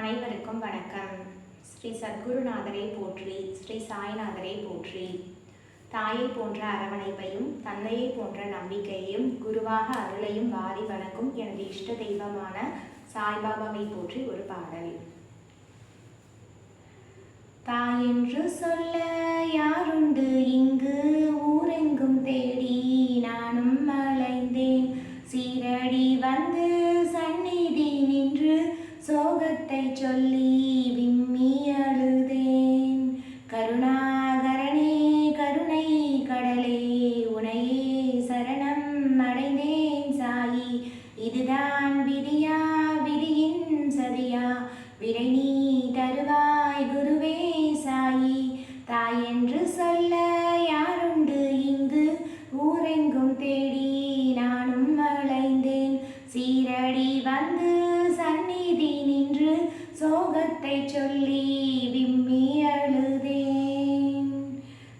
அனைவருக்கும் வணக்கம். ஸ்ரீ சத்குருநாதரை போற்றி ஸ்ரீ சாய்நாதரை போற்றி. தாயை போன்ற அரவணைப்பையும் தந்தையை போன்ற நம்பிக்கையையும் குருவாக அருளையும் வாரி வணங்கும் எனது இஷ்ட தெய்வமான சாய்பாபாவை போற்றி ஒரு பாடல். தாயென்று சொல்ல யாருண்டு இங்கு ஊரெங்கும் சோகத்தை சொல்லி விம்மி அழுதேன். கருணாகரனே கருணை கடலே உனையே சரணம் அடைந்தேன் சாயி. இதுதான் விதியா விதியின் சதியா விரை நீ தருவா சோகத்தை சொல்லி விம்மி அழுதேன்.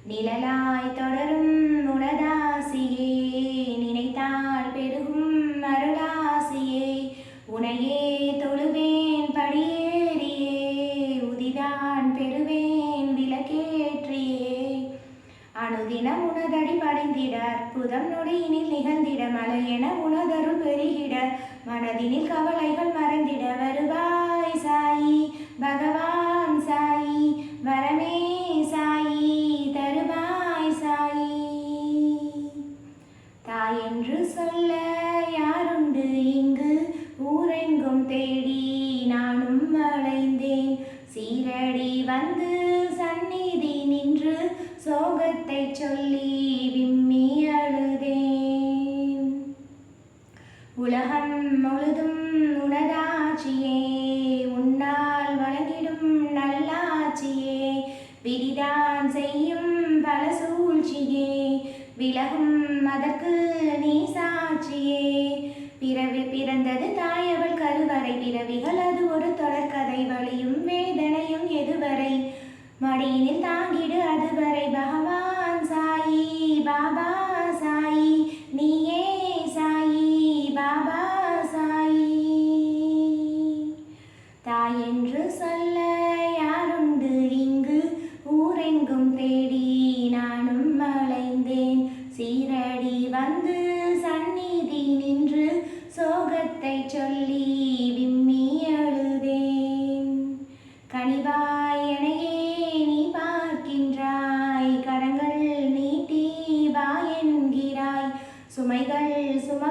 நிழலாய் தொடரும் உனதாசியே நினைத்தால் பெருகும் அருளாசியே. உனையே தொழுவேன் படியேறியே உதிதான் பெறுவேன் விளக்கேற்றியே. அனுதினம் உனதடி படைந்திட அற்புதம் நொடியினில் நிகழ்ந்திட மலையென உனதருள் பெருகிட மனதினில் கவலைகள் மறந்திடவர் சீரடி வந்து சந்நிதி நின்று சோகத்தை சொல்லி விம்மி அழுதேன். உலகம் முழுதும் உனதாட்சியே உன்னால் வழங்கிடும் நல்லாட்சியே விதிதான் செய்யும் பல சூழ்ச்சியே விலகும் அதற்கு நீ சாட்சியே. பிறவி பிறந்தது தாயவள் கருவறை பிறவிகள்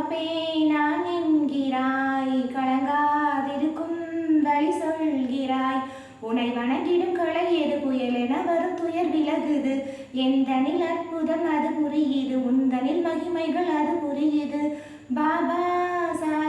நான் என்கிறாய் கலங்காதிருக்கும் வழி சொல்கிறாய். உனை வணங்கிடும் களை எது? புயல் என வரும் துயர் விலகுது. எந்தனில் அற்புதம்? அது புரியுது. உந்தனில் மகிமைகள்? அது புரியுது. பாபா சாய்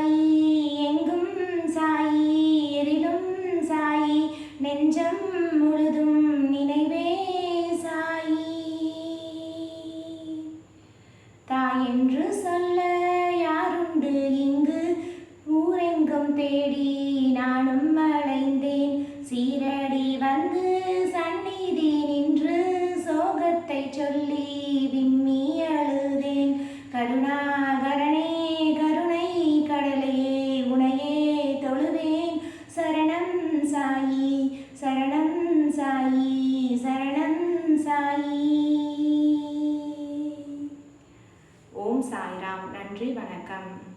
சீரும் தேடி நானும் அலைந்தேன். சீரடி வந்து சந்நிதி நின்று சோகத்தை சொல்லி விம்மி அழுதேன். கருணாகரணே கருணை கடலையே உனையே தொழுவேன். சரணம் சாயி சரணம் சாயி சரணம் சாயி. ஓம் சாய்ராம். நன்றி வணக்கம்.